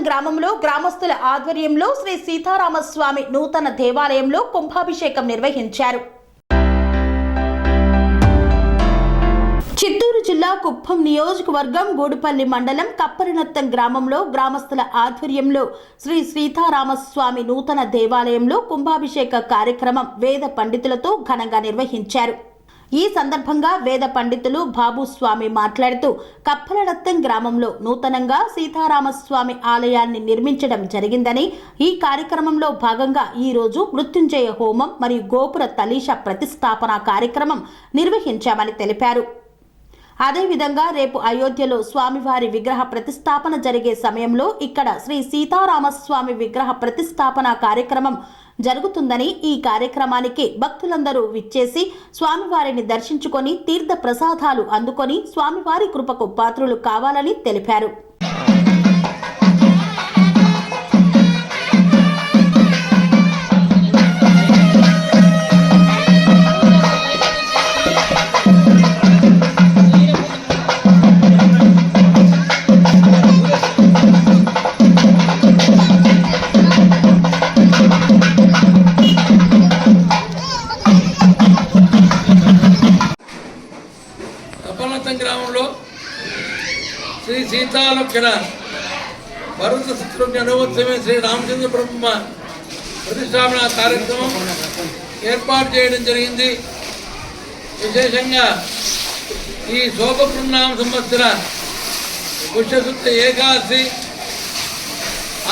కప్పలనత్తం గ్రామంలో గ్రామస్తుల ఆధ్వర్యంలో శ్రీ సీతారామస్వామి నూతన దేవాలయంలో కుంభాభిషేకం నిర్వహించారు. చిత్తూరు జిల్లా కుప్పం నియోజకవర్గం గూడుపల్లి మండలం కప్పరినత్తం గ్రామంలో గ్రామస్తుల ఆధ్వర్యంలో శ్రీ సీతారామస్వామి నూతన దేవాలయంలో కుంభాభిషేక కార్యక్రమం వేద పండితులతో ఘనంగా నిర్వహించారు. ఈ సందర్భంగా వేద పండితులు బాబుస్వామి మాట్లాడుతూ కప్పలడత్తం గ్రామంలో నూతనంగా సీతారామస్వామి ఆలయాన్ని నిర్మించడం జరిగిందని ఈ కార్యక్రమంలో భాగంగా ఈ రోజు మృత్యుంజయ హోమం మరియు గోపుర తలీష ప్రతిష్టాపన కార్యక్రమం నిర్వహించామని తెలిపారు. అదేవిధంగా రేపు అయోధ్యలో స్వామివారి విగ్రహ ప్రతిష్టాపన జరిగే సమయంలో ఇక్కడ శ్రీ సీతారామస్వామి విగ్రహ ప్రతిష్టాపన కార్యక్రమం జరుగుతుందని ఈ కార్యక్రమానికి భక్తులందరూ విచ్చేసి స్వామివారిని దర్శించుకొని తీర్థ ప్రసాదాలు అందుకొని స్వామివారి కృపకు పాత్రులు కావాలని తెలిపారు. శ్రీ సీతాలక్షణ భరత శత్రుఘ్న శ్రీ రామచంద్ర బ్రహ్మ ప్రతిష్టాపన కార్యక్రమం ఏర్పాటు చేయడం జరిగింది. విశేషంగా ఈ శోభపృణామ సంవత్సర పుష్యశుద్ధ ఏకాదశి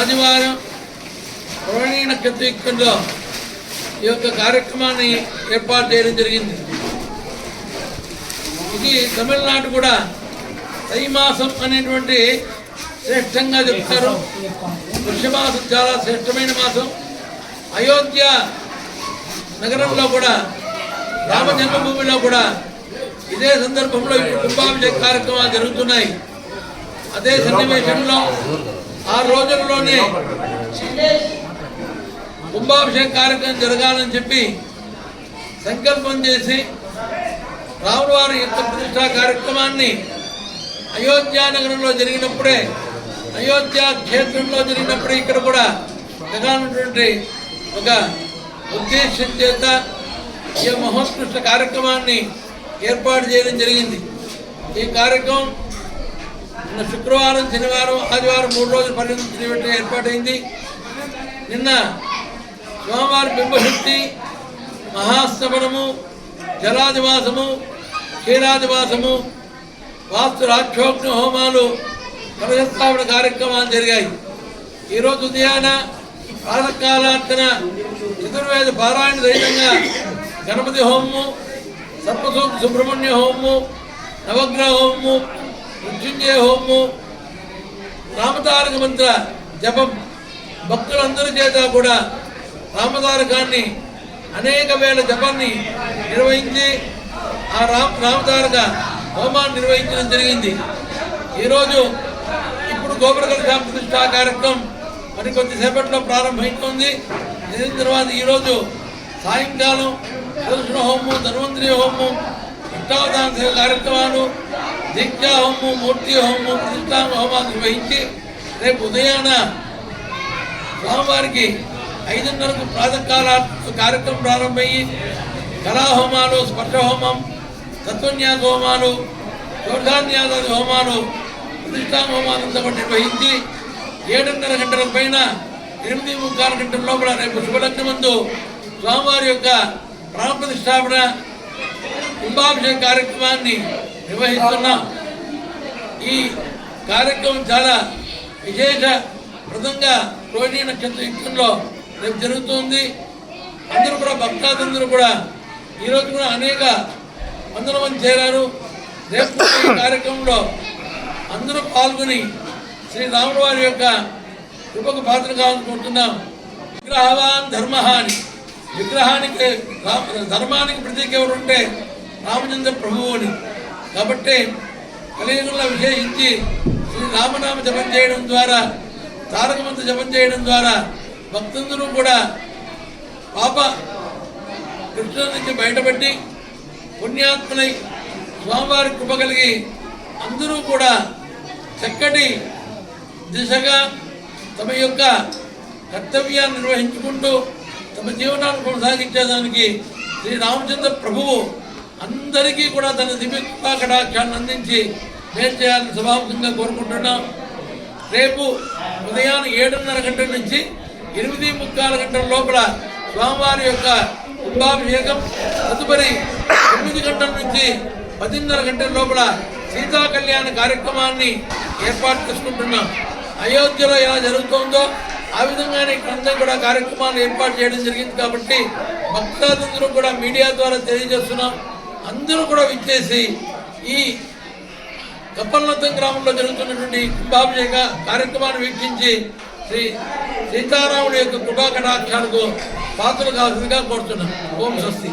ఆదివారం రోహిణీ నక్షత్రయుక్తంలో ఈ యొక్క కార్యక్రమాన్ని ఏర్పాటు చేయడం జరిగింది. ఇది తమిళనాడు కూడా తై మాసం అనేటువంటి శ్రేష్టంగా చెప్తారు. వృషమాసం చాలా శ్రేష్టమైన మాసం. అయోధ్య నగరంలో కూడా రామ జన్మభూమిలో కూడా ఇదే సందర్భంలో ఇప్పుడు కుంభాభిషేక కార్యక్రమాలు జరుగుతున్నాయి. అదే సన్నివేశంలో ఆ రోజుల్లోనే కుంభాభిషేక కార్యక్రమం జరగాలని చెప్పి సంకల్పం చేసి రాముల వారి యొక్క ప్రతిష్టా కార్యక్రమాన్ని నగరంలో జరిగినప్పుడే అయోధ్య క్షేత్రంలో జరిగినప్పుడే ఇక్కడ కూడా జరగాలన్నటువంటి ఒక ఉద్దేశం చేత ఈ మహోత్కృష్ట కార్యక్రమాన్ని ఏర్పాటు చేయడం జరిగింది. ఈ కార్యక్రమం శుక్రవారం శనివారం ఆదివారం మూడు రోజుల పర్యటన ఏర్పాటైంది. నిన్న స్వామివారి బింబశక్తి మహాస్తమనము జలాదివాసము క్షీరాదివాసము వాస్తు రాక్షోగ్ని హోమాలు కలశస్థాపన కార్యక్రమాలు జరిగాయి. ఈరోజు ఉదయాన ప్రాతకాలార్చన చతుర్వేద పారాయణ సహితంగా గణపతి హోమము సర్పసూ సుబ్రహ్మణ్య హోమము నవగ్రహ హోమము మృత్యుంజయ హోమము రామతారక మంత్ర జపం భక్తులందరి చేత కూడా రామతారకాన్ని అనేక వేల జపాన్ని నిర్వహించి ఆ రామ రామతారక హోమాన్ని నిర్వహించడం జరిగింది. ఈరోజు ఇప్పుడు గోపురకల ప్రతిష్టా కార్యక్రమం మరి కొద్దిసేపట్లో ప్రారంభమవుతుంది దీని తర్వాత ఈరోజు సాయంకాలం సుదర్శన హోమం ధన్వంతరి హోమం అష్టావధాన కార్యక్రమాలు దీక్షా హోమం మూర్తి హోమం ప్రతిష్టాన హోమాలు నిర్వహించి రేపు ఉదయాన స్వామివారికి ఐదున్నరకు ప్రాతకాల కార్యక్రమం ప్రారంభమయ్యి కళాహోమాలు స్పర్శ హోమం తత్వన్యాస హోమాలు చోర్ధాన్యాసాది హోమాలు ప్రతిష్టా హోమాలంతా కూడా నిర్వహించి ఏడున్నర గంటల పైన ఎనిమిది ముక్కాల గంటల లోపల రేపు శుభలగ్న ముందు స్వామివారి యొక్క ప్రాణ ప్రతిష్టాపన కుంభాభిషేక కార్యక్రమాన్ని నిర్వహిస్తున్నాం. ఈ కార్యక్రమం చాలా విశేష ప్రదంగా రోహిణీ నక్షత్ర యుద్ధంలో రేపు జరుగుతుంది. అందరూ కూడా భక్తాదులందరూ కూడా ఈరోజు కూడా అనేక వందల మంది చేరారు. రేపు కార్యక్రమంలో అందరూ పాల్గొని శ్రీరాముడు వారి యొక్క కృపకు పాత్ర కావాలనుకుంటున్నాం విగ్రహవాన్ ధర్మ అని విగ్రహానికి ధర్మానికి ప్రతీక ఎవరుంటే రామచంద్ర ప్రభువు అని. కాబట్టి కలియుగంలో విశేషించి శ్రీ రామనామ జపం చేయడం ద్వారా తారక మంత్ర జపం చేయడం ద్వారా భక్తులందరూ కూడా పాప కృష్ణ నుంచి బయటపడి పుణ్యాత్మలై స్వామివారి కృప కలిగి అందరూ కూడా చక్కటి దిశగా తమ యొక్క కర్తవ్యాన్ని నిర్వహించుకుంటూ తమ జీవనాన్ని కొనసాగించేదానికి శ్రీ రామచంద్ర ప్రభువు అందరికీ కూడా తన దివ్య కటాక్షాన్ని అందించి మేలు చేయాలని సభాముఖంగా కోరుకుంటున్నాం. రేపు ఉదయాన్నే ఏడున్నర గంటల నుంచి ఎనిమిది ముక్కాల గంటల లోపల స్వామివారి యొక్క కుంభాభిషేకం తదుపరి తొమ్మిది గంటల నుంచి పదిన్నర గంటల లోపల సీతా కళ్యాణ కార్యక్రమాన్ని ఏర్పాటు చేసుకుంటున్నాం. అయోధ్యలో ఎలా జరుగుతుందో ఆ విధంగానే ఇక్కడ కూడా కార్యక్రమాలు ఏర్పాటు చేయడం జరిగింది కాబట్టి భక్తాదులందరూ కూడా మీడియా ద్వారా తెలియజేస్తున్నాం. అందరూ కూడా విచ్చేసి ఈ కప్పలనత్తం గ్రామంలో జరుగుతున్నటువంటి కుంభాభిషేక కార్యక్రమాన్ని వీక్షించి శ్రీ సీతారాముడి యొక్క కృపా కటాక్షాలకు పాత్రలు కావాల్సిందిగా కోరుతున్నాం. ఓం స్వస్తి.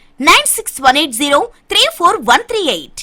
Nine six one eight zero three four one three eight